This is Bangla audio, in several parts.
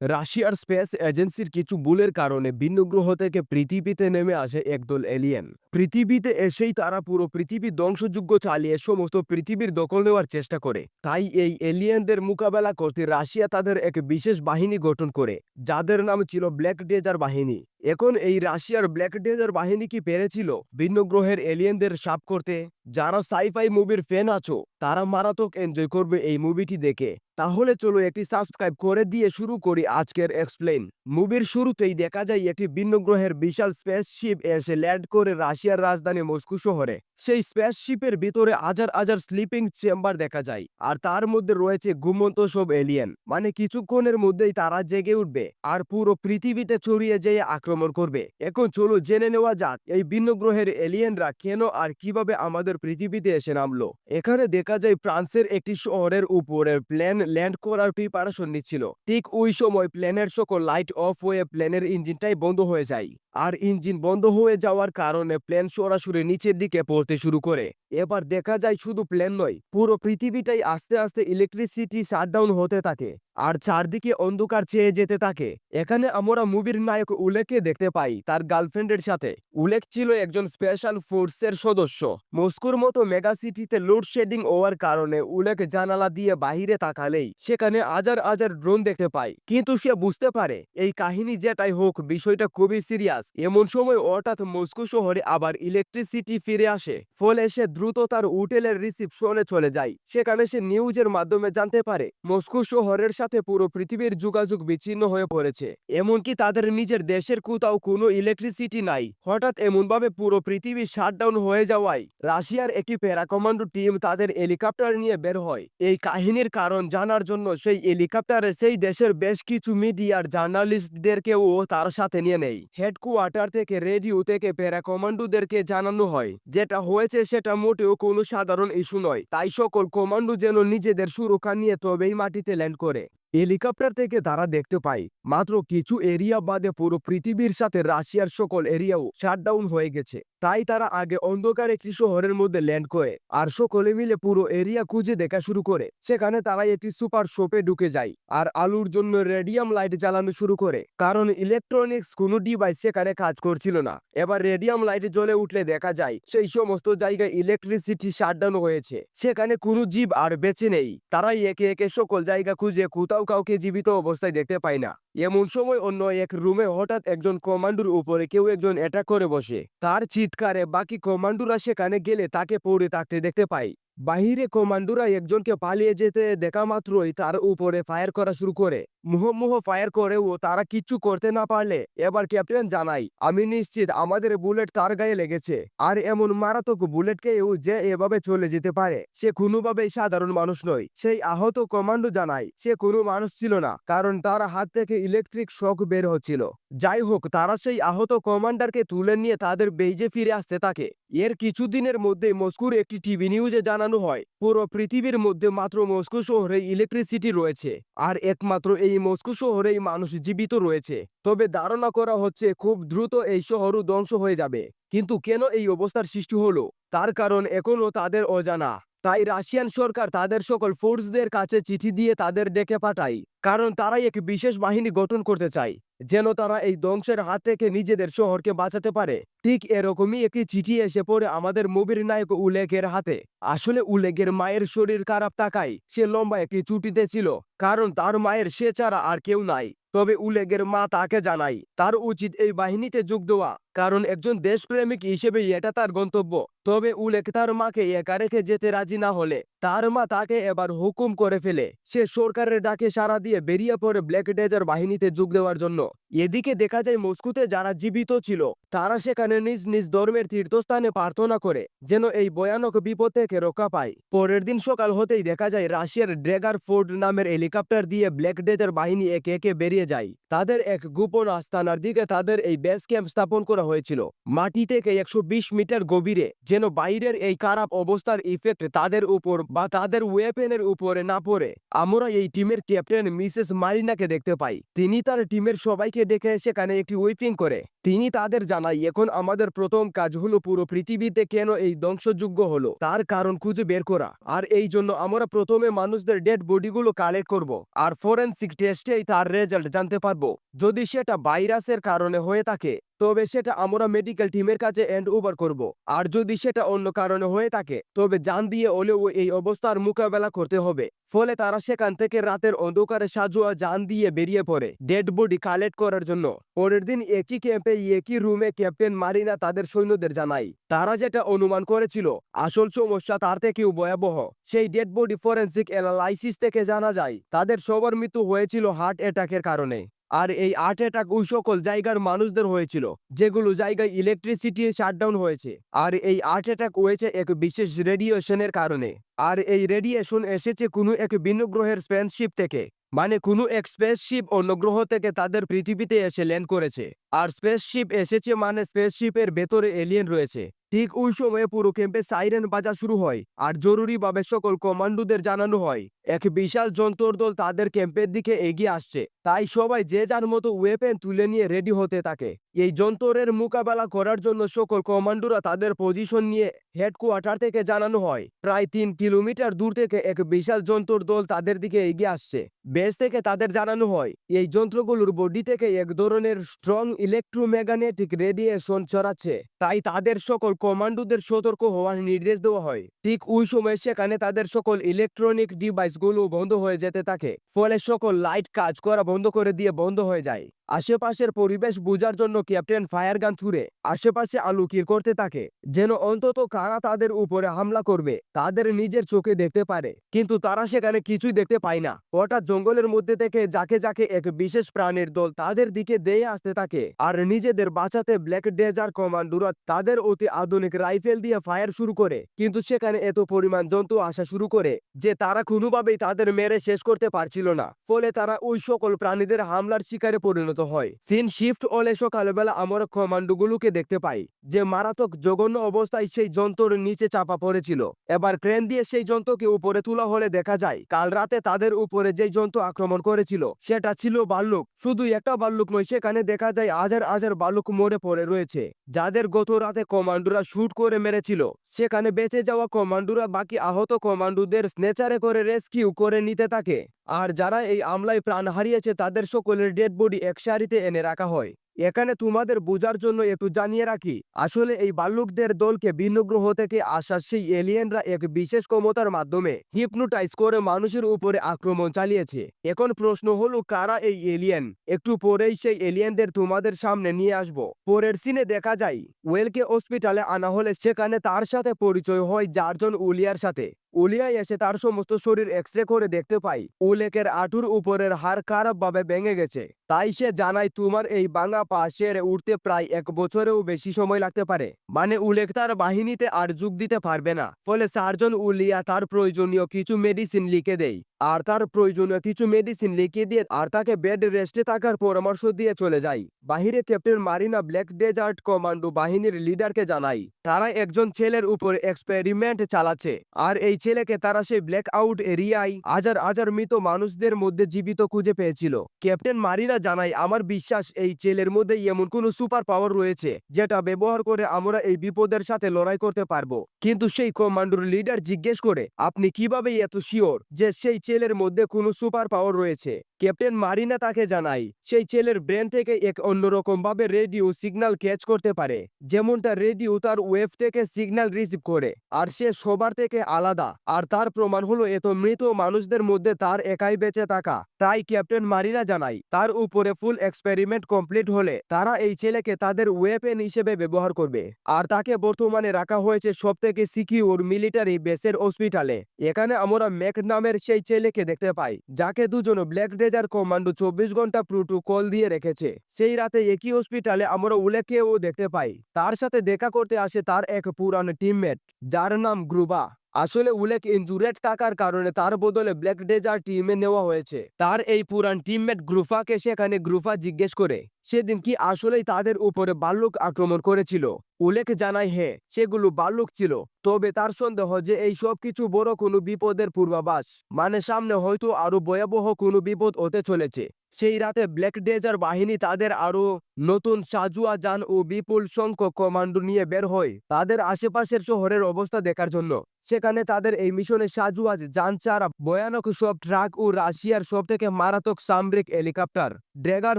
রাশিয়ার স্পেস এজেন্সির কিছু ভুলের কারণে ভিন্ন গ্রহ থেকে পৃথিবীতে নেমে আসে একদল এলিয়েন পৃথিবীতে এসেই তারা পুরো পৃথিবী ধ্বংসযোগ্য চালিয়ে সমস্ত পৃথিবীর দখল নেওয়ার চেষ্টা করে। তাই এই এলিয়েনদের মোকাবেলা করতে রাশিয়া তাদের এক বিশেষ বাহিনী গঠন করে, যাদের নাম ছিল ব্ল্যাক ডেজার বাহিনী। এখন এই রাশিয়ার ব্ল্যাক ডেজার বাহিনী কি পেরেছিল? ভিন্ন গ্রহের এলিয়েনদের সাপ করতে? যারা সাইফাই মুভির ফ্যান আছো, তারা মারাত্মক এনজয় করবে এই মুভিটি দেখে। তাহলে চলো একটি সাবস্ক্রাইব করে দিয়ে শুরু করি আজকের এক্সপ্লেন মুভির শুরুতেই দেখা যায় একটি ভিন্ন গ্রহের বিশাল স্পেসশিপ এসে ল্যান্ড করে রাশিয়ার রাজধানী মস্কো শহরে। সেই স্পেসশিপের ভিতরে হাজার হাজার স্লিপিং চেম্বার দেখা যায়, আর তার মধ্যে রয়েছে ঘুমন্ত সব এলিয়েন মানে কিছুক্ষণের মধ্যেই তারা জেগে উঠবে, আর পুরো পৃথিবীতে ছড়িয়ে যেয়ে আক্রমণ করবে। এখন চলো জেনে নেওয়া যাক, এই ভিন্ন গ্রহের এলিয়েনরা কেন আর কীভাবে আমাদের পৃথিবীতে এসে নামলো? এখানে দেখা যায় ফ্রান্সের একটি শহরের উপরের প্লেন ল্যান্ড করার প্রিপারেশন নিচ্ছিল। ঠিক ওই সময় প্লেনের সকল লাইট অফ হয়ে প্লেনের ইঞ্জিনটাই বন্ধ হয়ে যায়। আর ইঞ্জিন বন্ধ হয়ে যাওয়ার কারণে প্লেন সরাসরি নিচের দিকে পড়তে শুরু করে। এবার দেখা যায় শুধু প্লেন নয়, পুরো পৃথিবীটাই আস্তে আস্তে ইলেকট্রিসিটি শাটডাউন হতে থাকে আর চারদিকে অন্ধকার চেয়ে যেতে থাকে। এখানে আমরা মুভির নায়ক উলেককে দেখতে পাই, তার গার্লফ্রেন্ডের সাথে। উলেক ছিল একজন স্পেশাল ফোর্সের সদস্য। মস্কোর মতো মেগা সিটিতে লোডশেডিং হওয়ার কারণে উলেক জানালা দিয়ে বাহিরে তাকালেই সেখানে হাজার হাজার ড্রোন দেখতে পায়। কিন্তু সে বুঝতে পারে, এই কাহিনী যেটাই হোক, বিষয়টা খুবই সিরিয়াস এমন সময় হঠাৎ মস্কো শহরে আবার ইলেকট্রিসিটি ফিরে আসে। ফলে সে দ্রুত তার হোটেলের রিসিপশনে চলে যায়। সেখানে সে নিউজের মাধ্যমে জানতে পারে, মস্কো শহরের সাথে পুরো পৃথিবীর যোগাযোগ বিচ্ছিন্ন হয়ে পড়েছে। এমনকি তাদের নিজের দেশের কোথাও কোনো ইলেকট্রিসিটি নাই। হঠাৎ এমনভাবে পুরো পৃথিবী শাটডাউন হয়ে যাওয়ায় রাশিয়ার একটি প্যারা প্যারাকমান্ডো টিম তাদের হেলিকপ্টার নিয়ে বের হয়। এই কাহিনীর কারণ জানার জন্য সেই হেলিকপ্টারে সেই দেশের বেশ কিছু মিডিয়ার জার্নালিস্টদেরকেও তার সাথে নিয়ে নেয় হেডকোয়ার্টার থেকে রেডিও থেকে প্যারা কমান্ডোদেরকে জানানো হয়। যেটা হয়েছে সেটা মোটেও কোনো সাধারণ ইস্যু নয়। তাই সকল কমান্ডো যেন নিজেদের সুরক্ষা নিয়ে তবেই মাটিতে ল্যান্ড করে। হেলিকপ্টার থেকে তারা দেখতে পায়, মাত্র কিছু এরিয়া বাদে পুরো পৃথিবীর সাথে রাশিয়ার সকল এরিয়াও শাটডাউন হয়ে গেছে। তাই তারা আগে অন্ধকার একটি শহরের মধ্যে ল্যান্ড করে, আর সকলে মিলে পুরো এরিয়া খুঁজে দেখা শুরু করে। সেখানে তারা একটি সুপার শপে ঢুকে যায়, আর আলুর জন্য রেডিয়াম লাইট জ্বালানো শুরু করে। কারণ ইলেকট্রনিক্স কোনো ডিভাইস সেখানে কাজ করছিল না। এবার রেডিয়াম লাইট জ্বলে উঠলে দেখা যায়, সেই সমস্ত জায়গায় ইলেকট্রিসিটি শাটডাউন হয়েছে। সেখানে কোনো জীব আর বেঁচে নেই। তারাই একে একে সকল জায়গা খুঁজে কোথাও কাউকে জীবিত অবস্থায় দেখতে পায় না। এমন সময় অন্য এক রুমে হঠাৎ একজন কমান্ডোর উপরে কেউ একজন অ্যাটাক করে বসে। তার চিৎকারে বাকি কমান্ডোরা সেখানে গেলে তাকে পড়ে থাকতে দেখতে পায়। বাহিরে কমান্ডোরা একজনকে পালিয়ে যেতে দেখা মাত্রই তার উপরে ফায়ার করা শুরু করে। মুহমুহ ফায়ার করেও তারা কিচ্ছু করতে না পারলে, এবার ক্যাপ্টেন জানাই, আমি নিশ্চিত আমাদের বুলেট তার গায়ে লেগেছে। আর এমন মারাত্মক বুলেটকেও যে এভাবে চলে যেতে পারে, সে কোনোভাবেই সাধারণ মানুষ নয়। সেই আহত কমান্ডো জানায়, সে কোনো মানুষ ছিল না, কারণ তার হাত থেকে ইলেকট্রিক শক বের হচ্ছিল। যাই হোক, তারা সেই আহত কমান্ডারকে তুলে নিয়ে তাদের বেইজে ফিরে আসতে থাকে। এর কিছুদিনের মধ্যে মস্কুর একটি টিভি নিউজে জানানো হয়, পুরো পৃথিবীর মধ্যে মাত্র মস্কো শহরে ইলেকট্রিসিটি রয়েছে, আর একমাত্র এই মস্কো শহরেই মানুষ জীবিত রয়েছে। তবে ধারণা করা হচ্ছে খুব দ্রুত এই শহরও ধ্বংস হয়ে যাবে। কিন্তু কেন এই অবস্থার সৃষ্টি হলো? তার কারণ এখনও তাদের অজানা। তাই রাশিয়ান সরকার তাদের সকল ফোর্সদের কাছে চিঠি দিয়ে তাদের ডেকে পাঠায়, কারণ তারাই এক বিশেষ বাহিনী গঠন করতে চায়, যেন তারা এই ধ্বংসের হাত থেকে নিজেদের শহরকে বাঁচাতে পারে। ঠিক এরকমই একটি চিঠি এসে পড়ে আমাদের মুভির নায়ক উলেগের হাতে। আসলে উলেগের মায়ের শরীর খারাপ তাকাই সে লম্বা একটি ছুটিতে ছিল, কারণ তার মায়ের সে ছাড়া আর কেউ নাই। তবে উলেগের মা তাকে জানাই তার উচিত এই বাহিনীতে যোগ দেওয়া। কারণ একজন দেশপ্রেমিক হিসেবে এটা তার গন্তব্য। তবে উলেক তার মাকে একা রেখে যেতে রাজি না হলে, তার মা তাকে এবার হুকুম করে ফেলে। সে সরকারের ডাকে সারা দিয়ে বেরিয়ে পড়ে ব্ল্যাক ডেজার বাহিনীতে যোগ দেওয়ার জন্য। এদিকে দেখা যায় মস্কুতে যারা জীবিত ছিল, তারা সেখানে নিজ নিজ ধর্মের তীর্থস্থানে প্রার্থনা করে, যেন এই ভয়ানক বিপদ থেকে রক্ষা পায়। পরের দিন সকাল হতেই দেখা যায় রাশিয়ার ড্রেগার ফোর্ড নামের হেলিকপ্টার দিয়ে ব্ল্যাক ডেজার বাহিনী একে একে বেরিয়ে যায়। তাদের এক গোপন আস্তানার দিকে তাদের এই বেস ক্যাম্প স্থাপন করা হয়েছিল। মাটি থেকে একশো বিশ মিটার গভীরে যেন বাইরের এই খারাপ অবস্থার ইফেক্ট তাদের উপর বা তাদের ওয়েপেনের উপরে না পড়ে। আমরা এই টিমের ক্যাপ্টেন মিসেস মারিনাকে দেখতে পাই। তিনি তার টিমের সবাইকে ডেকে সেখানে একটি উইপিং করে। তিনি তাদের জানায়, এখন আমাদের প্রথম কাজ হলো পুরো পৃথিবীতে কেন এই ধ্বংসযোগ্য হলো? তার কারণ খুঁজে বের করা। আর এই জন্য আমরা প্রথমে মানুষদের ডেড বডিগুলো কালেক্ট করব। আর ফরেন্সিক টেস্টেই তার রেজাল্ট জানতে পারব। যদি সেটা ভাইরাসের কারণে হয়ে থাকে তবে সেটা আমরা মেডিকেল টিমের কাছে এন্ড ওভার করব। আর যদি সেটা অন্য কারণে হয়ে থাকে, তবে জান দিয়ে হলেও এই অবস্থার মোকাবেলা করতে হবে। ফলে তারা সেখান থেকে রাতের অন্ধকারে সাজুয়া যান দিয়ে বেরিয়ে পড়ে ডেড বডি কালেক্ট করার জন্য। পরের দিন একই ক্যাম্পে একই রুমে ক্যাপ্টেন মারিনা তাদের সৈন্যদের জানায়, তারা যেটা অনুমান করেছিল, আসল সমস্যা তার থেকেও ভয়াবহ। সেই ডেড বডি ফরেন্সিক অ্যানালাইসিস থেকে জানা যায়, তাদের সবার মৃত্যু হয়েছিল হার্ট অ্যাটাকের কারণে। আর এই হার্ট অ্যাটাক ওই সকল জায়গার মানুষদের হয়েছিল, যেগুলো জায়গায় ইলেকট্রিসিটি শাটডাউন হয়েছে। আর এই হার্ট অ্যাটাক হয়েছে এক বিশেষ রেডিয়েশনের কারণে। আর এই রেডিয়েশন এসেছে কোনো এক ভিন্ন গ্রহের স্পেসশিপ থেকে। মানে কোনো এক স্পেসশিপ অন্য গ্রহ থেকে তাদের পৃথিবীতে এসে ল্যান্ড করেছে। আর স্পেসশিপ এসেছে মানে স্পেসশিপের ভেতরে এলিয়েন রয়েছে। ঠিক ওই সময়ে পুরো ক্যাম্পে সাইরেন বাজা শুরু হয়। আর জরুরিভাবে সকল কমান্ডোদের জানানো হয়। এক বিশাল যন্ত্র দল তাদের ক্যাম্পের দিকে এগিয়ে আসছে। তাই সবাই যে যার মতো ওয়েপেন তুলে নিয়ে রেডি হতে থাকে। এই যন্ত্রের মোকাবেলা করার জন্য সকল কমান্ডোরা তাদের পজিশন নিয়ে হেডকোয়ার্টার থেকে জানানো হয়। প্রায় তিন কিলোমিটার দূর থেকে এক বিশাল যন্ত্র দল তাদের দিকে এগিয়ে আসছে। বেস থেকে তাদের জানানো হয়, এই যন্ত্রগুলোর বডি থেকে এক ধরনের স্ট্রং ইলেকট্রোম্যাগনেটিক রেডিয়েশন ছড়াচ্ছে। তাই তাদের সকল কমান্ডোদের সতর্ক হওয়ার নির্দেশ দেওয়া হয়। ঠিক ওই সময় সেখানে তাদের সকল ইলেকট্রনিক ডিভাইসগুলো বন্ধ হয়ে যেতে থাকে, ফলে সকল লাইট কাজ করা বন্ধ করে দিয়ে বন্ধ হয়ে যায়। আশেপাশের পরিবেশ বোঝার জন্য ক্যাপ্টেন ফায়ার গান ছুড়ে আশেপাশে আলুকির করতে থাকে, যেন অন্তত কারা তাদের উপরে হামলা করবে, তাদের নিজের চোখে দেখতে পারে। কিন্তু তারা সেখানে কিছুই দেখতে পায় না। হঠাৎ জঙ্গলের মধ্যে থেকে যাকে যাকে এক বিশেষ প্রাণীর দল তাদের দিকে দেয়ে আসতে থাকে আর নিজেদের বাঁচাতে ব্ল্যাক ডেজার কমান্ডোরা তাদের অতি আধুনিক রাইফেল দিয়ে ফায়ার শুরু করে। কিন্তু সেখানে এত পরিমাণ জন্তু আসা শুরু করে যে তারা কোনোভাবেই তাদের মেরে শেষ করতে পারছিল না। ফলে তারা ওই সকল প্রাণীদের হামলার শিকারে পরিণত হয়। সিন শিফট হলে সকালবেলা আমরা কমান্ডোগুলোকে দেখতে পাই, যে মারাত্মক জঘন্য অবস্থায় সেই যন্ত্রের নিচে চাপা পড়েছিল। এবার ক্রেন দিয়ে সেই যন্ত্রকে উপরে তোলা হলে দেখা যায়, কাল রাতে তাদের উপরে যে যন্ত্র আক্রমণ করেছিল, সেটা ছিল বাল্লুক শুধু একটা বাল্লুক নয়, সেখানে দেখা যায় হাজার হাজার বালুক মরে পড়ে রয়েছে। যাদের গত রাতে কমান্ডোরা শুট করে মেরেছিল, সেখানে বেঁচে যাওয়া কমান্ডোরা বাকি আহত কমান্ডোদের স্নেচারে করে রেস্কিউ করে নিতে থাকে। আর যারা এই আমলায় প্রাণ হারিয়েছে, তাদের সকলের ডেড বডি এক সারিতে এনে রাখা হয়। এখানে তোমাদের বোঝার জন্য একটু জানিয়ে রাখি, আসলে এই বাল্লুকদের দলকে ভিন্ন গ্রহ থেকে আসা সেই এলিয়েনরা এক বিশেষ ক্ষমতার মাধ্যমে হিপনোটাইজ করে মানুষের উপরে আক্রমণ চালিয়েছে। এখন প্রশ্ন হলো, কারা এই এলিয়েন? একটু পরেই সেই এলিয়েনদের তোমাদের সামনে নিয়ে আসব। পরের সিনে দেখা যায়, ওয়েলকে হসপিটালে আনা হলে সেখানে তার সাথে পরিচয় হয় চারজন উলিয়ার সাথে। উলিয়া এসে তার সমস্ত শরীর এক্স করে দেখতে পাই উলেকের আটুর উপরের হাড় খারাপভাবে ভেঙে গেছে। তাই সে জানায়, তোমার এই বাঙা পা সেরে উঠতে প্রায় এক বছরেও বেশি সময় লাগতে পারে। মানে উলেক তার বাহিনীতে আর যোগ দিতে পারবে না। ফলে সার্জন উলিয়া তার প্রয়োজনীয় কিছু মেডিসিন লিখে দেয়। আর তার প্রয়োজনীয় কিছু মেডিসিন লিখে দিয়ে আর তাকে বেড রেস্টে থাকার পরামর্শ দিয়ে চলে যায়। বাহিরে captain Marina black desert commando বাহিনীর লিডারকে জানাই তারা একজন ছেলের উপর এক্সপেরিমেন্ট চালাচ্ছে। আর এই ছেলেকে তারা সেই ব্ল্যাক আউট এরিয়ায় হাজার হাজার মৃত মানুষদের মধ্যে জীবিত খুঁজে পেয়েছিল। ক্যাপ্টেন মারিনা জানায়, আমার বিশ্বাস, এই ছেলের মধ্যে এমন কোনো সুপার পাওয়ার রয়েছে, যেটা ব্যবহার করে আমরা এই বিপদের সাথে লড়াই করতে পারব। কিন্তু সেই কমান্ডোর লিডার জিজ্ঞেস করে, আপনি কীভাবে এত শিওর যে সেই ছেলের মধ্যে কোনো সুপার পাওয়ার রয়েছে? ক্যাপ্টেন মারিনা তাকে জানাই সেই ছেলের ব্রেন থেকে এক অন্যরকমভাবে রেডিও সিগন্যাল ক্যাচ করতে পারে, যেমনটা রেডিও তার ওয়েভ থেকে সিগন্যাল রিসিভ করে, আর সে সবার থেকে আলাদা, আর তার প্রমাণ হলো এত মৃত মানুষদের মধ্যে তার একাই বেঁচে থাকা, তাই ক্যাপ্টেন মারিনা জানাই তার উপরে ফুল এক্সপেরিমেন্ট কমপ্লিট হলে তারা এই ছেলেকে তাদের ওয়েপেন হিসেবে ব্যবহার করবে, আর তাকে বর্তমানে রাখা হয়েছে সব থেকে সিকিউর মিলিটারি বেসের হসপিটালে, এখানে আমরা ম্যাক নামের সেই ছেলেকে দেখতে পাই, যাকে দুজন ব্ল্যাক ডেজার কমান্ডো চব্বিশ ঘণ্টা প্রোটোকল দিয়ে রেখেছে। সেই রাতে একই হসপিটালে আমরা উলেকেও দেখতে পাই। তার সাথে দেখা করতে আসে তার এক পুরানো টিমমেট যার নাম গ্রুবা। আসলে উলেক ইনজুরেট থাকার কারণে তার বদলে ব্ল্যাক ডেজার টিমে নেওয়া হয়েছে। তার এই পুরান টিমমেট গ্রুফাকে সেখানে গ্রুফা জিজ্ঞেস করে, সেদিন কি আসলেই তাদের উপরে বাল্লুক আক্রমণ করেছিল? উলেক জানায় হে সেগুলো বাল্লুক ছিল। তবে তার সন্দেহ যে এই সব কিছু বড় কোনো বিপদের পূর্বাভাস মানে সামনে হয়তো আরও ভয়াবহ কোনো বিপদ হতে চলেছে। সেই রাতে ব্ল্যাক ডেজার বাহিনী তাদের আরও নতুন সাজুয়া যান ও বিপুল সংখ্যক কমান্ডো নিয়ে বের হয় তাদের আশেপাশের শহরের অবস্থা দেখার জন্য। সেখানে তাদের এই মিশনে সাজুয়াজ যান ছাড়া ভয়ানক সব ট্রাক ও রাশিয়ার সব থেকে মারাত্মক সামরিক হেলিকপ্টার। ড্রেগার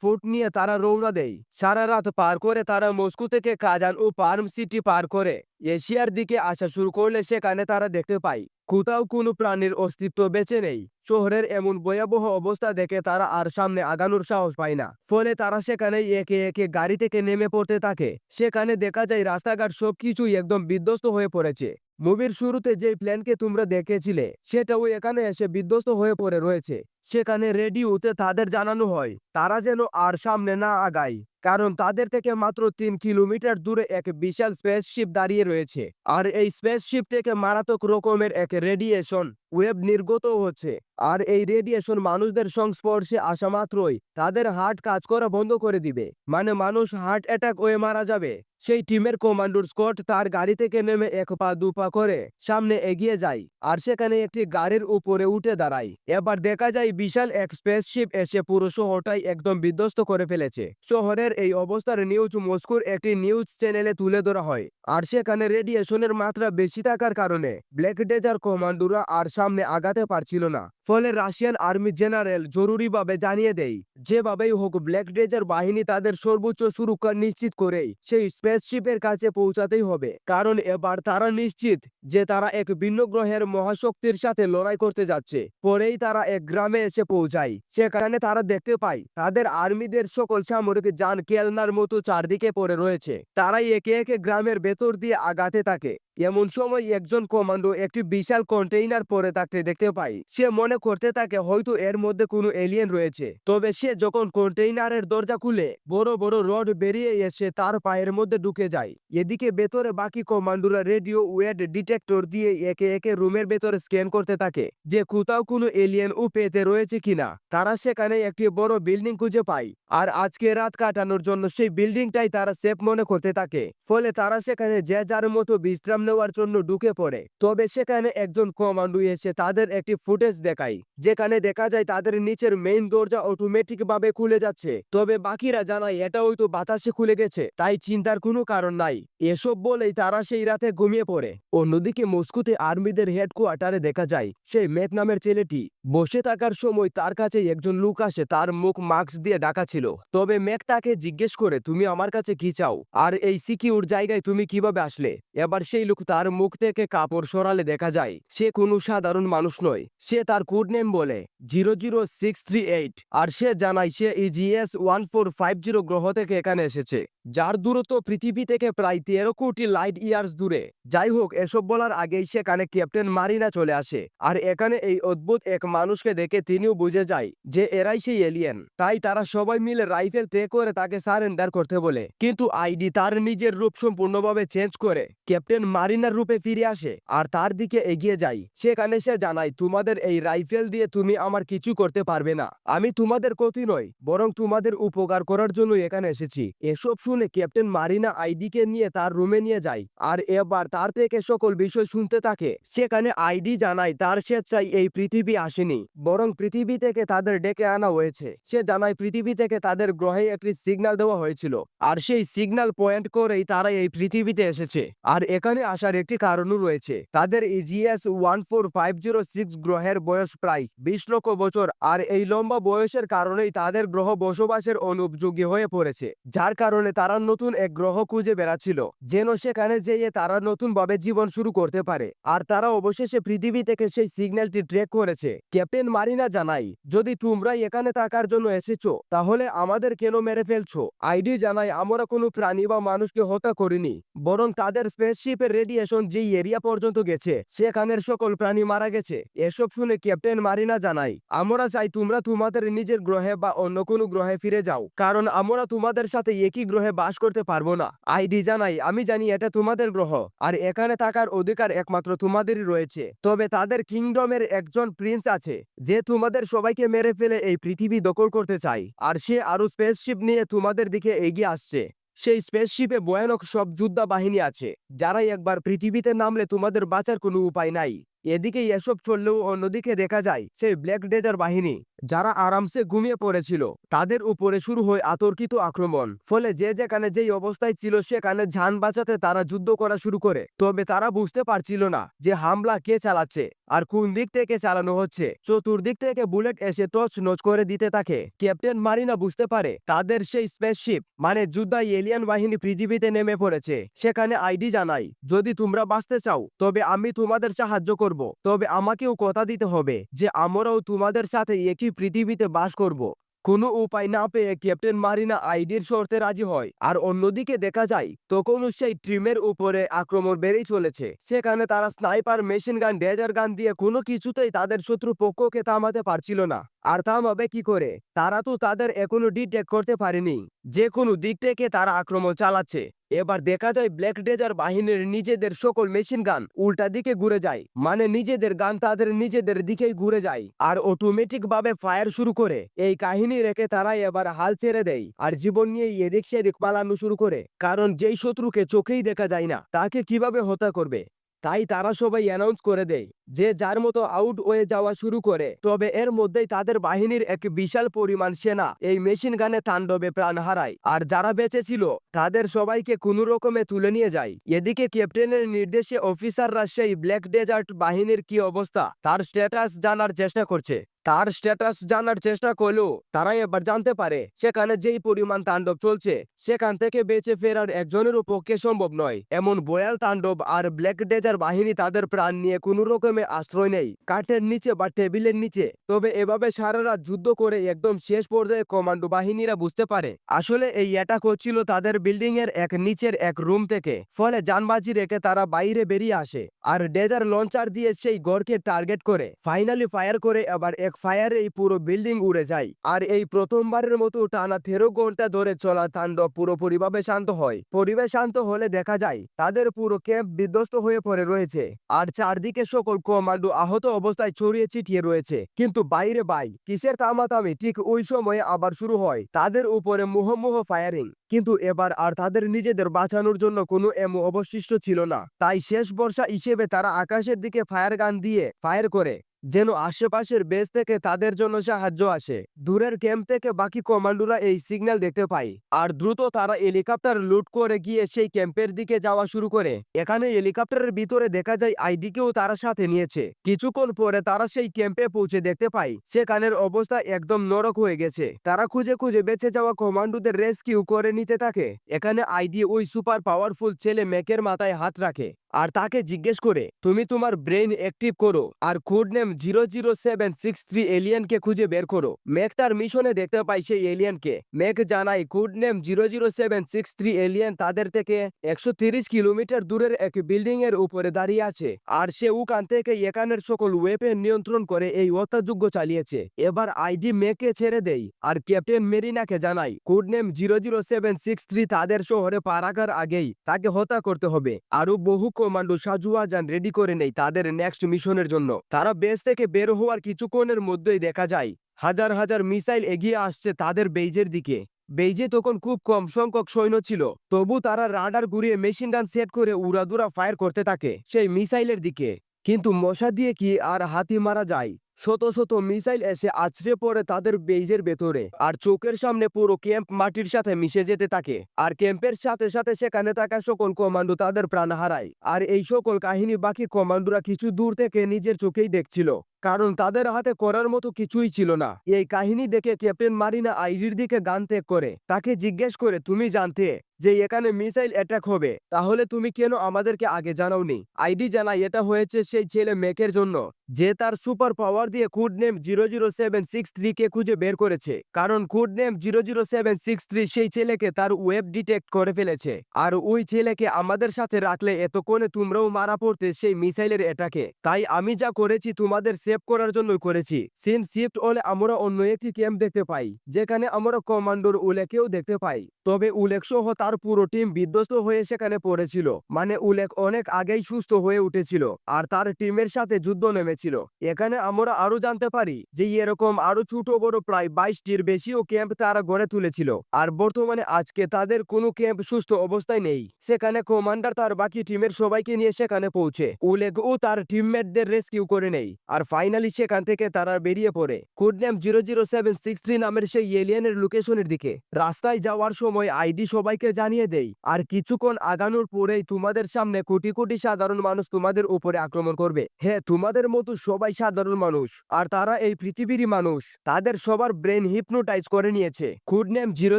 ফুট নিয়ে তারা রওনা দেয়। সারা রাত পার করে তারা মস্কো থেকে কাজান ও পার্ম সিটি পার করে। এশিয়ার দিকে আসা শুরু করলে সেখানে তারা দেখতে পায়, কোথাও কোনো প্রাণীর অস্তিত্ব বেঁচে নেই। শহরের এমন ভয়াবহ অবস্থা দেখে তারা আর সামনে আগানোর সাহস পায় না। ফলে তারা সেখানে একে একে গাড়ি থেকে নেমে পড়তে থাকে। সেখানে দেখা যায় রাস্তাঘাট সবকিছুই একদম বিধ্বস্ত হয়ে পড়েছে। মুভির শুরুতে যে প্ল্যানকে তোমরা দেখেছিলে, সেটাও এখানে এসে বিধ্বস্ত হয়ে পড়ে রয়েছে। সেখানে রেডিওতে তাদের জানানো হয়, তারা যেন আর সামনে না আগায়, কারণ তাদের থেকে মাত্র তিন কিলোমিটার দূরে এক বিশাল স্পেসশিপ দাঁড়িয়ে রয়েছে। আর এই স্পেসশিপ থেকে মারাত্মক রকমের এক রেডিয়েশন ওয়েব নির্গত হচ্ছে। আর এই রেডিয়েশন মানুষদের সংস্পর্শে আসা মাত্রই তাদের হার্ট কাজ করা বন্ধ করে দিবে। মানে মানুষ হার্ট অ্যাটাক হয়ে মারা যাবে। সেই টিমের কমান্ডোর স্কট তার গাড়ি থেকে নেমে এক পা দু পা করে সামনে এগিয়ে যায় আর সেখানে একটি গাড়ির উপরে উঠে দাঁড়ায়। এবার দেখা যায় বিশাল এক স্পেসশিপ এসে পুরো শহরটাই একদম বিধ্বস্ত করে ফেলেছে। শহরের এই অবস্থার নিউজ মস্কুর একটি নিউজ চ্যানেলে তুলে ধরা হয় আর সেখানে রেডিয়েশনের মাত্রা বেশি থাকার কারণে ব্ল্যাক ডেজার কমান্ডোরা আর সামনে আগাতে পারছিল না। ফলে রাশিয়ান আর্মি জেনারেল জরুরিভাবে জানিয়ে দেয়, যেভাবেই হোক ব্ল্যাক ডেজার বাহিনী তাদের সর্বোচ্চ সুরক্ষা নিশ্চিত করেই সেই স্পেসশিপের কাছে পৌঁছাতেই হবে। কারণ এবার তারা নিশ্চিত যে তারা এক ভিন্ন গ্রহের মহাশক্তির সাথে লড়াই করতে যাচ্ছে। পরেই তারা এক গ্রামে এসে পৌঁছায়। সেখানে তারা দেখতে পায়, তাদের আর্মিদের সকল সামরিক যান কেলনার মতো চারদিকে পড়ে রয়েছে। তারাই একে একে গ্রামের ভেতর দিয়ে আগাতে থাকে। এমন সময় একজন কমান্ডো একটি বিশাল কন্টেইনার পরে থাকতে দেখতে পাই সে মনে করতে থাকে হয়তো এর মধ্যে কোনো এলিয়েন রয়েছে। তবে সে যখন কন্টেইনারের দরজা খুলে, বড় বড় রড বেরিয়ে এসে তার পায়ের মধ্যে ঢুকে যায়। এদিকে ভেতরে বাকি কমান্ডোরা রেডিও ওয়েড ডিটেক্টর দিয়ে একে একে রুমের ভেতরে স্ক্যান করতে থাকে যে কোথাও কোনো এলিয়েন ও পেতে রয়েছে কিনা। তারা সেখানে একটি বড় বিল্ডিং খুঁজে পায় আর আজকে রাত কাটানোর জন্য সেই বিল্ডিংটাই তারা সেফ মনে করতে থাকে। ফলে তারা সেখানে যে যার মতো বিশ্রাম নেওয়ার জন্য ঢুকে পড়ে। তবে সেখানে একজন কমান্ডো এসে তাদের একটি ফুটেজ দেখায়। যেখানে দেখা যায় তাদের নিচের মেইন দরজা অটোমেটিক ভাবে খুলে যাচ্ছে। তবে বাকিরা জানায় এটা হয়তো বাতাসে খুলে গেছে, তাই চিন্তার কোনো কারণ নাই। এসব বলেই তারা সেই রাতে ঘুমিয়ে পড়ে। অন্যদিকে মস্কোতে আর্মিদের হেডকোয়ার্টারে দেখা যায়, সেই ম্যাক নামের ছেলেটি বসে থাকার সময় তার কাছে একজন লোক আসে, তার মুখ মাস্ক দিয়ে ঢাকা ছিল। তবে ম্যাক তাকে জিজ্ঞেস করে, তুমি আমার কাছে কি চাও? আর এই সিকিউর জায়গায় তুমি কীভাবে আসলে? এবার সেই লোক তার মুখ থেকে কাপড় সরালে দেখা যায়, সে কোনো সাধারণ মানুষ নয়, সে তার কোড নেম বলে zero zero six three eight আর সে জানায় সে EGS one four five zero গ্রহ থেকে এখানে এসেছে। যার দূরত্ব পৃথিবী থেকে প্রায় তেরো কোটি লাইট ইয়ার্স দূরে। যাই হোক, এসব বলার আগেই সেখানে ক্যাপ্টেন মারিনা চলে আসে, আর এখানে এই অদ্ভুত এক মানুষকে দেখে তিনিও বুঝে যায় যে এরাই সেই এলিয়েন তাই তারা সবাই মিলে রাইফেল তে করে তাকে সারেন্ডার করতে বলে। কিন্তু আইডি তার নিজের রূপ সম্পূর্ণভাবে চেঞ্জ করে, ক্যাপ্টেন মারিনার রূপে ফিরে আসে, আর তার দিকে এগিয়ে যায়। সেখানে সে জানায়, তোমাদের এই রাইফেল দিয়ে তুমি আমার কিছু করতে পারবে না। আমি তোমাদের ক্ষতি নই, বরং তোমাদের উপকার করার জন্য এখানে এসেছি। এসব শুনে ক্যাপ্টেন মারিনা আইডিকে নিয়ে তার রুমে নিয়ে যায় আর এবার তার থেকে সকল বিষয় শুনতে থাকে। সেখানে আইডি জানায় তার স্বেচ্ছায় এই পৃথিবী আসেনি, বরং পৃথিবী থেকে তাদের ডেকে আনা হয়েছে। সে জানায় পৃথিবী থেকে তাদের গ্রহে একটি সিগন্যাল দেওয়া হয়েছিল, আর সেই সিগন্যাল পয়েন্ট করেই তারা এই পৃথিবীতে এসেছে। আর এখানে আসার একটি কারণও রয়েছে, তাদের EGS one four five zero six গ্রহের বয়স প্রায় বিশ লক্ষ বছর, আর এই লম্বা বয়সের কারণেই তাদের গ্রহ বসবাসের অনুপযোগী হয়ে পড়েছে, যার কারণে তারা নতুন এক গ্রহ খুঁজে বেড়াচ্ছিল, যেন সেখানে যেয়ে তারা নতুন ভাবে জীবন শুরু করতে পারে। আর তারা অবশেষে পৃথিবী থেকে সেই সিগন্যালটি ট্রেক করেছে। ক্যাপ্টেন মারিনা জানাই যদি তোমরা এখানে থাকার জন্য এসেছ, তাহলে আমাদের কেন মেরে ফেলছো? আইডি জানাই আমরা কোনো প্রাণী বা মানুষকে হত্যা করিনি, বরং তাদের স্পেসশিপের রেডিয়েশন যেই এরিয়া পর্যন্ত গেছে, সেখানের সকল প্রাণী মারা গেছে। এসব শুনে ক্যাপ্টেন মারিনা জানাই আমরা চাই তোমরা তোমাদের নিজের গ্রহে বা অন্য কোনো গ্রহে ফিরে যাও, কারণ আমরা তোমাদের সাথে একই গ্রহে বাস করতে পারব না। আইডি জানাই, আমি জানি এটা তোমাদের গ্রহ, আর এখানে থাকার অধিকার একমাত্র তোমাদেরই রয়েছে। তবে তাদের কিংডমের একজন প্রিন্স আছে, যে তোমাদের সবাইকে মেরে ফেলে এই পৃথিবী দখল করতে চায়, আর সে আরও স্পেসশিপ নিয়ে তোমাদের দিকে এগিয়ে আসছে। সেই স্পেসশিপে ভয়ানক সব যোদ্ধা বাহিনী আছে, যারাই একবার পৃথিবীতে নামলে তোমাদের বাঁচার কোনো উপায় নাই। এদিকে এসব চললেও অন্যদিকে দেখা যায়, সেই ব্ল্যাক ডেজার বাহিনী। যারা আরামসে ঘুমিয়ে পড়েছিল, তাদের উপরে শুরু হয় আতর্কিত আক্রমণ। ফলে যে যেখানে যেই অবস্থায় ছিল, সেখানে যান বাঁচাতে তারা যুদ্ধ করা শুরু করে। তবে তারা বুঝতে পারছিল না যে হামলা কে চালাচ্ছে আর কোন দিক থেকে চালানো হচ্ছে। চতুর্দিক থেকে বুলেট এসে টচ নচ করে দিতে থাকে। ক্যাপ্টেন মারিনা বুঝতে পারে, তাদের সেই স্পেসশিপ মানে যুদ্ধাই এলিয়ান বাহিনী পৃথিবীতে নেমে পড়েছে। সেখানে আইডি জানাই, যদি তোমরা বাঁচতে চাও, তবে আমি তোমাদের সাহায্য করব। তবে আমাকেও কথা দিতে হবে যে আমরাও তোমাদের সাথে একই পৃথিবীতে বাস করব। কোনো উপায় না পেয়ে ক্যাপ্টেন মারিনা আইডির শর্তে রাজি হয়। আর অন্যদিকে দেখা যায় তখনও সেই ট্রিমের উপরে আক্রমণ বেড়েই চলেছে। সেখানে তারা স্নাইপার, মেশিন গান ডেজার গান দিয়ে কোনো কিছুতেই তাদের শত্রু পক্ষকে থামাতে পারছিল না। আর থামাবে কি করে? তারা তো তাদের এখনও ডিটেক্ট করতে পারেনি। যে কোনো দিক থেকে তারা আক্রমণ চালাচ্ছে। এবার দেখা যায় ব্ল্যাক ডেজার বাহিনীর নিজেদের সকল মেশিন গান উল্টা দিকে ঘুরে যায়। মানে নিজেদের গান তাদের নিজেদের দিকেই ঘুরে যায় আর অটোমেটিক ভাবে ফায়ার শুরু করে। এই কাহিনী রেখে তারা এবার হাল ছেড়ে দেয় আর জীবন নিয়ে এদিক সেদিক পালানো শুরু করে। কারণ যেই শত্রুকে চোখেই দেখা যায় না, তাকে কীভাবে হত্যা করবে? তাই তারা সবাই অ্যানাউন্স করে দেয় যে যার মতো আউট হয়ে যাওয়া শুরু করে। তবে এর মধ্যেই তাদের বাহিনীর এক বিশাল পরিমাণ সেনা এই মেশিন গানে তাণ্ডবে প্রাণ হারায়। আর যারা বেঁচে ছিল, তাদের সবাইকে কোনো রকমে তুলে নিয়ে যায়। এদিকে ক্যাপ্টেনের নির্দেশে অফিসাররা সেই ব্ল্যাক ডেজার্ট বাহিনীর কি অবস্থা, তার স্ট্যাটাস জানার চেষ্টা করছে। তার স্ট্যাটাস জানার চেষ্টা করলেও তারা এবার জানতে পারে, সেখানে যেই পরিমাণ তাণ্ডব চলছে, সেখান থেকে বেঁচে ফেরার একজনেরও পক্ষে সম্ভব নয়। এমন বয়াল তাণ্ডব আর ব্ল্যাক ডেজার বাহিনী তাদের প্রাণ নিয়ে কোনো রকমে আশ্রয় নেই। কাঠের নিচে বা টেবিলের নিচে। তবে এভাবে সারা রাত যুদ্ধ করে একদম শেষ পর্যায়ে কমান্ডো বাহিনীরা বুঝতে পারে। আসলে এই অ্যাটাক হচ্ছিল তাদের বিল্ডিং এর এক নিচের এক রুম থেকে। ফলে যানবাজি রেখে তারা বাইরে বেরিয়ে আসে। আর ডেজার লঞ্চার দিয়ে সেই গড়কে টার্গেট করে। ফাইনালি ফায়ার করে আবার এক ফায়ারে এই পুরো বিল্ডিং উড়ে যায়। আর এই প্রথমবারের মতো টানা তেরো ঘণ্টা ধরে চলা তাণ্ডব পুরোপুরিভাবে শান্ত হয়। পরিবেশ শান্ত হলে দেখা যায়, তাদের পুরো ক্যাম্প বিধ্বস্ত হয়ে পড়ে রয়েছে। আর চারদিকে সকল কমান্ডো আহত অবস্থায় ছড়িয়ে ছিটিয়ে রয়েছে। কিন্তু বাইরে বাই, কিসের তামাতামি? ঠিক ওই সময়ে আবার শুরু হয় তাদের উপরে মুহমুহ ফায়ারিং কিন্তু এবার আর তাদের নিজেদের বাঁচানোর জন্য কোনো এমো অবশিষ্ট ছিল না। তাই শেষ বর্ষা হিসেবে তারা আকাশের দিকে ফায়ার গান দিয়ে ফায়ার করে। যেন আশেপাশের বেস থেকে তাদের জন্য সাহায্য আসে। দূরের ক্যাম্প থেকে বাকি কমান্ডোরা এই সিগন্যাল দেখতে পায়, আর দ্রুত তারা হেলিকপ্টার লুট করে গিয়ে সেই ক্যাম্পের দিকে যাওয়া শুরু করে। এখানে হেলিকপ্টারের ভিতরে দেখা যায় আইডিকেও তারা সাথে নিয়েছে। কিছুক্ষণ পরে তারা সেই ক্যাম্পে পৌঁছে দেখতে পায়, সেখানের অবস্থা একদম নরক হয়ে গেছে। তারা খুঁজে খুঁজে বেঁচে যাওয়া কমান্ডোদের রেস্কিউ করে নিতে থাকে। এখানে আইডি ওই সুপার পাওয়ারফুল ছেলে মেকের মাথায় হাত রাখে। আর তাকে জিজ্ঞেস করে, তুমি তোমার ব্রেন অ্যাক্টিভ করো আর code name zero zero seven six three এলিয়ানকে খুঁজে বের করো। মেক তার মিশনে দেখতে পায় সেই এলিয়ানকে ম্যাক জানায়, code name zero zero seven six three alien তাদের থেকে একশো তিরিশ কিলোমিটার দূরের এক বিল্ডিং এর উপরে দাঁড়িয়ে আছে আর সে উকান থেকে একানের সকল ওয়েপেন নিয়ন্ত্রণ করে এই হত্যাযজ্ঞ চালিয়েছে। এবার আইডি মেকে ছেড়ে দেই আর ক্যাপ্টেন মেরিনাকে জানাই, code name zero zero seven six three তাদের শহরে পা রাখার আগেই তাকে হত্যা করতে হবে। আরও বহু কমান্ডো সাজুয়াজান রেডি করে নেই তাদের নেক্সট মিশনের জন্য। তারা বেস থেকে বের হওয়ার কিছুক্ষণের মধ্যেই দেখা যায়, হাজার হাজার মিসাইল এগিয়ে আসছে তাদের বেইজের দিকে। বেইজে তখন খুব কম সংখ্যক সৈন্য ছিল, তবু তারা রাডার ঘুরিয়ে মেশিন গান সেট করে উড়াদুরা ফায়ার করতে থাকে সেই মিসাইলের দিকে। কিন্তু মশা দিয়ে কি আর হাতি মারা যায়? শত শত মিসাইল এসে আছড়ে পড়ে তাদের বেইজের ভেতরে। আর চোখের সামনে পুরো ক্যাম্প মাটির সাথে মিশে যেতে থাকে। আর ক্যাম্পের সাথে সাথে সেখানে থাকা সকল কমান্ডো তাদের প্রাণ হারায়। আর এই সকল কাহিনী বাকি কমান্ডোরা কিছু দূর থেকে নিজের চোখেই দেখছিল। কারণ তাদের হাতে করার মতো কিছুই ছিল না। এই কাহিনী দেখে ক্যাপ্টেন মারিনা আইডির দিকে গান ত্যাগ করে। তাকে জিজ্ঞেস করে, তুমি জানতে যে এখানে মিসাইল অ্যাটাক হবে, তাহলে তুমি কেন আমাদেরকে আগে জানাওনি? আইডি জানাই এটা হয়েছে সেই ছেলে মেকের জন্য, যে তার সুপার পাওয়ার দিয়ে code name zero zero seven six three কে খুঁজে বের করেছে। কারণ code name zero zero seven six three সেই ছেলেকে তার ওয়েব ডিটেক্ট করে ফেলেছে। আর ওই ছেলেকে আমাদের সাথে রাখলে এতক্ষণে তোমরাও মারা পড়তে সেই মিসাইলের অ্যাটাকে। তাই আমি যা করেছি তোমাদের সেভ করার জন্যই করেছি। সিন শিফট হলে আমরা অন্য একটি ক্যাম্প দেখতে পাই, যেখানে আমরা কমান্ডোর উলেকেও দেখতে পাই। তবে উলেক সহ তার পুরো টিম বিধ্বস্ত হয়ে সেখানে পড়েছিল। মানে উলেক অনেক আগেই সুস্থ হয়ে উঠেছিল, আর তার টিমের সাথে যুদ্ধ নেমেছিল। এখানে আমরা আরও জানতে পারি যে এরকম আরও ছোট বড় প্রায় বাইশটির বেশিও ক্যাম্প তারা গড়ে তুলেছিল, আর বর্তমানে আজকে তাদের কোনো ক্যাম্প সুস্থ অবস্থায় নেই। সেখানে কমান্ডার তার বাকি টিমের সবাইকে নিয়ে সেখানে পৌঁছে। উলেক ও তার টিমমেটদের রেস্কিউ করে নেই আর ফাইনাল সেখান থেকে তারা বেরিয়ে পড়ে। Code name zero zero seven six three নামের সেই এলিয়েনের লোকেশনের দিকে। রাস্তায় যাওয়ার সময় আইডি সবাইকে জানিয়ে দেই, আর কিছুক্ষণ আগানোর পরেই তোমাদের সামনে কোটি কোটি সাধারণ মানুষ তোমাদের উপরে আক্রমণ করবে। হ্যাঁ তোমাদের মতো সবাই সাধারণ মানুষ, আর তারা এই পৃথিবীরই মানুষ। তাদের সবার ব্রেন হিপনোটাইজ করে নিয়েছে। Code name zero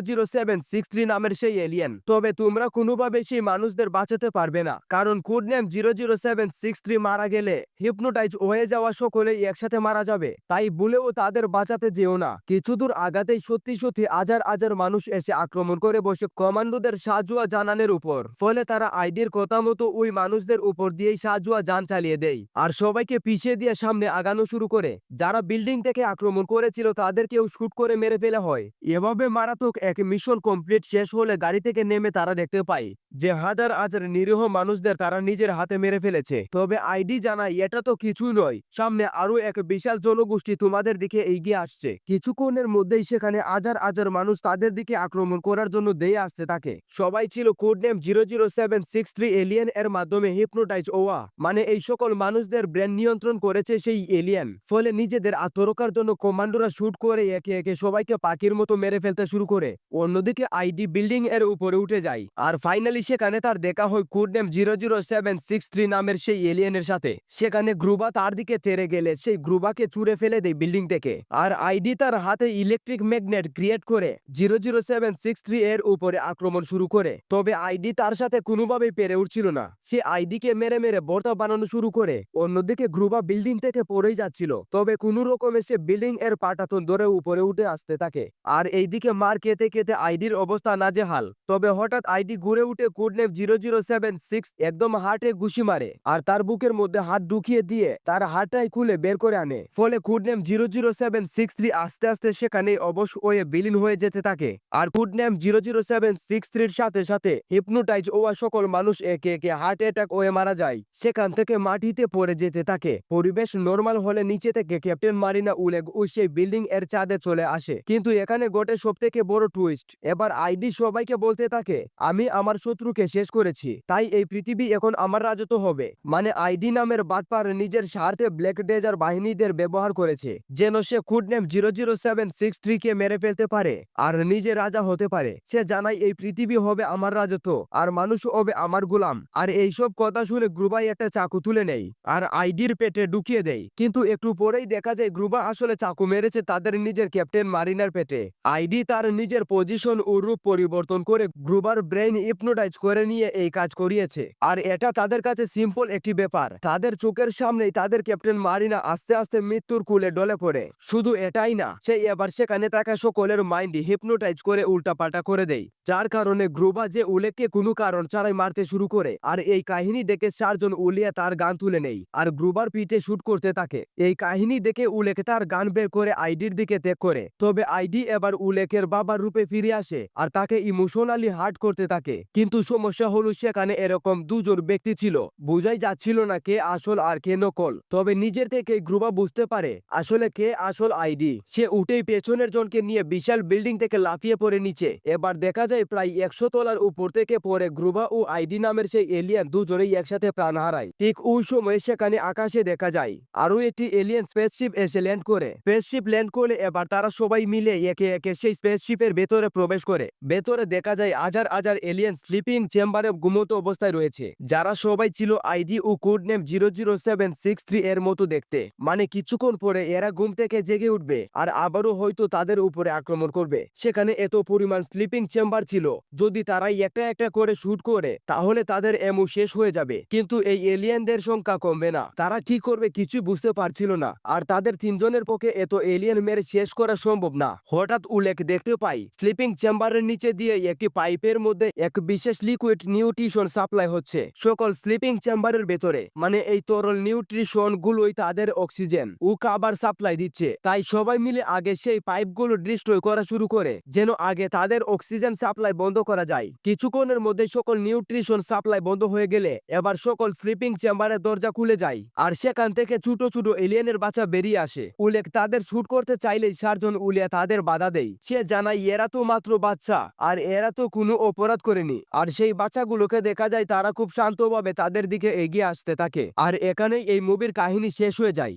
zero seven six three নামের সেই এলিয়েন। তবে তোমরা কোনোভাবে সেই মানুষদের বাঁচাতে পারবে না, কারণ codename zero zero seven six three মারা গেলে হিপনোটাইজ হয়ে যাওয়া সকলেই একসাথে মারা যাবে। তাই ভুলেও তাদের বাঁচাতে যেও না। কিছু দূর আগাতেই সত্যি সত্যি হাজার হাজার মানুষ এসে আক্রমণ করে বসে কমান্ডোদের সাজুয়া জানানের উপর। ফলে তারা আইডির কথা মতো ওই মানুষদের উপর দিয়েই সাজুয়া যান চালিয়ে দেয়। আর সবাইকে পিছিয়ে দিয়ে সামনে আগানো শুরু করে। যারা বিল্ডিং থেকে আক্রমণ করেছিল তাদেরকেও শুট করে মেরে ফেলা হয়। এভাবে মারাত্মক এক মিশন কমপ্লিট শেষ হলে গাড়ি থেকে নেমে তারা দেখতে পায় যে হাজার হাজার নিরীহ মানুষদের তারা নিজের হাতে মেরে ফেলেছে। তবে আইডি জানায়, এটা তো কিছুই নয়। সামনে আরও এক বিশাল জনগোষ্ঠী তোমাদের দিকে এগিয়ে আসছে। কিছুক্ষণের মধ্যেই সেখানে হাজার হাজার মানুষ তাদের দিকে আক্রমণ করার জন্য দেয়ে আসতে থাকে। সবাই ছিল codename zero zero seven six three alien এর মাধ্যমে হিপনোটাইজ ওয়া মানে এই সকল মানুষদের ব্রেন নিয়ন্ত্রণ করেছে সেই এলিয়েন। ফলে নিজেদের আত্মরক্ষার জন্য কমান্ডোরা শুট করে একে একে সবাইকে পাখির মতো মেরে ফেলতে শুরু করে। অন্যদিকে আইডি বিল্ডিং এর উপরে উঠে যায়। আর ফাইনালি সেখানে তার দেখা হয় codename zero zero seven six three নামের সেই এলিয়েনের সাথে। সেখানে গ্রুবা তার দিকে তেরে গেলে সেই গ্রুবাকে চুরে ফেলে দেয় বিল্ডিং থেকে। আর আইডি তার হাতে ইলেকট্রিক ম্যাগনেট ক্রিয়েট করে zero zero seven six three এর উপরে আক্রমণ শুরু করে। তবে আইডি তার সাথে কোনোভাবেই পেরে উঠছিল না। সে আইডিকে মেরে মেরে বর্তা বানানো শুরু করে। অন্যদিকে গ্রুবা বিল্ডিং থেকে পড়েই যাচ্ছিল। তবে কোনো রকমে সে বিল্ডিং এর পাটাতন ধরে উপরে উঠে আসতে থাকে। আর এইদিকে মার খেতে খেতে আইডির অবস্থা নাজেহাল। তবে হঠাৎ আইডি ঘুরে উঠে codename zero zero seven six একদম হার্টে ঘুষি মারে। আর তার বুকের মধ্যে হাত ঢুকিয়ে দিয়ে তার হাতটাই খুলে বের করে আনে। ফলে codename zero zero seven six three আস্তে আস্তে সেখানে অবশ হয়ে বিলীন হয়ে যেতে থাকে। আর codename zero zero seven six থ্রির সাথে সাথে হিপনোটাইজ হওয়া সকল মানুষ একে একে হার্ট অ্যাটাক হয়ে মারা যায়। সেখান থেকে মাটিতে পড়ে যেতে থাকে। পরিবেশ নর্মাল হলে নিচে থেকে ক্যাপ্টেন মারিনা উলেগ ওই সেই বিল্ডিং এর চাঁদে চলে আসে। কিন্তু এখানে ঘটে সব থেকে বড় টুইস্ট এবার আইডি সবাইকে বলতে থাকে, আমি আমার শত্রুকে শেষ করেছি। তাই এই পৃথিবী এখন আমার রাজত্ব হবে। মানে আইডি নামের বাটপার নিজের স্বার্থে ব্ল্যাক ডেজার বাহিনীদের ব্যবহার করেছে, যেন সে codename zero zero seven six three কে মেরে ফেলতে পারে, আর নিজে রাজা হতে পারে। সে জানাই এই পৃথিবী হবে আমার রাজত্ব, আর মানুষ হবে আমার গোলাম। আর এইসব কথা শুনে গ্রুবাই একটা চাকু তুলে নেই আর আইডির পেটে ঢুকিয়ে দেয়। কিন্তু একটু পরেই দেখা যায়, গ্রুবা আসলে চাকু মেরেছে তাদের নিজের ক্যাপ্টেন মারিনার পেটে। আইডি তার নিজের পজিশন ও রূপ পরিবর্তন করে গ্রুবার ব্রেন ইপনোটাইজ করে নিয়ে এই কাজ করিয়েছে। আর এটা তাদের কাছে সিম্পল একটি ব্যাপার। তাদের চোখের সামনেই তাদের ক্যাপ্টেন মারিনা আস্তে আস্তে মৃত্যুর কুলে ডলে পড়ে। শুধু এটাই না সেই এবার সেখানে তাকে সকলের মাইন্ড হিপনোটাইজ করে উল্টাপাল্টা করে দেয়। যার কারণে গ্রুবা যে উলেককে কোনো কারণ ছাড়াই মারতে শুরু করে, আর এই কাহিনী দেখে চারজন উলিয়া তার গান তুলে নেই, আর গ্রুবার পিঠে শুট করতে থাকে। এই কাহিনী দেখে উলেক তার গান বের করে আইডির দিকে ত্যাগ করে, তবে আইডি এবার উলেকের বাবার রূপে ফিরে আসে, আর তাকে ইমোশনালি হার্ট করতে থাকে। কিন্তু সমস্যা হলো সেখানে এরকম দুজন ব্যক্তি ছিল, বোঝাই যাচ্ছিল না কে আসল আর কে নকল। তবে নিজের থেকে গ্রুবা বুঝতে পারে, আসলে কে আসল আইডি। সে উঠেই পেছনের জনকে নিয়ে বিশাল বিল্ডিং থেকে লাফিয়ে পড়ে নিচে। এবার দেখা যায় প্রায় একশো তলার উপর থেকে পরে গ্রুবা ও আইডি নামের সেই এলিয়ান দুজনেই একসাথে প্রাণ হারায়। ঠিক ওই সময় সেখানে আকাশে দেখা যায় আরও একটি এলিয়ান স্পেসশিপ এসে ল্যান্ড করে। স্পেসশিপ ল্যান্ড করলে এবার তারা সবাই মিলে একে একে সেই স্পেসশিপের ভেতরে প্রবেশ করে। ভেতরে দেখা যায় হাজার হাজার এলিয়ান স্লিপিং চেম্বারে ঘুমত অবস্থায় রয়েছে, যারা সবাই ছিল আইডি ও code name zero zero seven six three এর মতো দেখতে। মানে কিছুক্ষণ পরে এরা ঘুম থেকে জেগে উঠবে, আর আবারও হয়তো তাদের উপরে আক্রমণ করবে। সেখানে এত পরিমাণ স্লিপিং চেম্বার ছিল। যদি তারাই একটা একটা করে শুট করে, তাহলে তাদের এমু শেষ হয়ে যাবে। কিন্তু এই এলিয়েনদের সংখ্যা কমবে না। তারা কি করবে কিছু বুঝতে পারছিল না। আর তাদের তিনজনের পক্ষে এত এলিয়েন মেরে শেষ করা সম্ভব না। হঠাৎ উল্লেখ দেখতে পাই, স্লিপিং চেম্বারের নিচে দিয়ে একটি পাইপের মধ্যে এক বিশেষ লিকুইড নিউট্রিশন সাপ্লাই হচ্ছে। সকল স্লিপিং চেম্বারের ভেতরে মানে এই তরল নিউট্রিশন গুলোই তাদের অক্সিজেন। ও খাবার সাপ্লাই দিচ্ছে। তাই সবাই মিলে আগে সেই পাইপগুলো ডিস্ট্রয় করা শুরু করে, যেন আগে তাদের অক্সিজেন সাপ্লাই বন্ধ করা যায়। কিছুক্ষণের মধ্যে সকল নিউট্রিশন সাপ্লাই বন্ধ হয়ে গেলে এবার সকল স্লিপিং চেম্বারের দরজা খুলে যায় আর সেখান থেকে ছোট ছোট এলিয়েনের বাচ্চা বেরিয়ে আসে। উলেক তাদের শুট করতে চাইলেই চারজন উলিয়া তাদের বাধা দেয়। সে জানায়, এরা তো মাত্র বাচ্চা আর এরা তো কোনো অপরাধ করেনি। আর সেই বাচ্চাগুলোকে দেখা যায় তারা খুব শান্তভাবে তাদের দিকে এগিয়ে আসতে থাকে। আর এখানেই এই মুভির কাহিনী শেষ হয়ে যায়।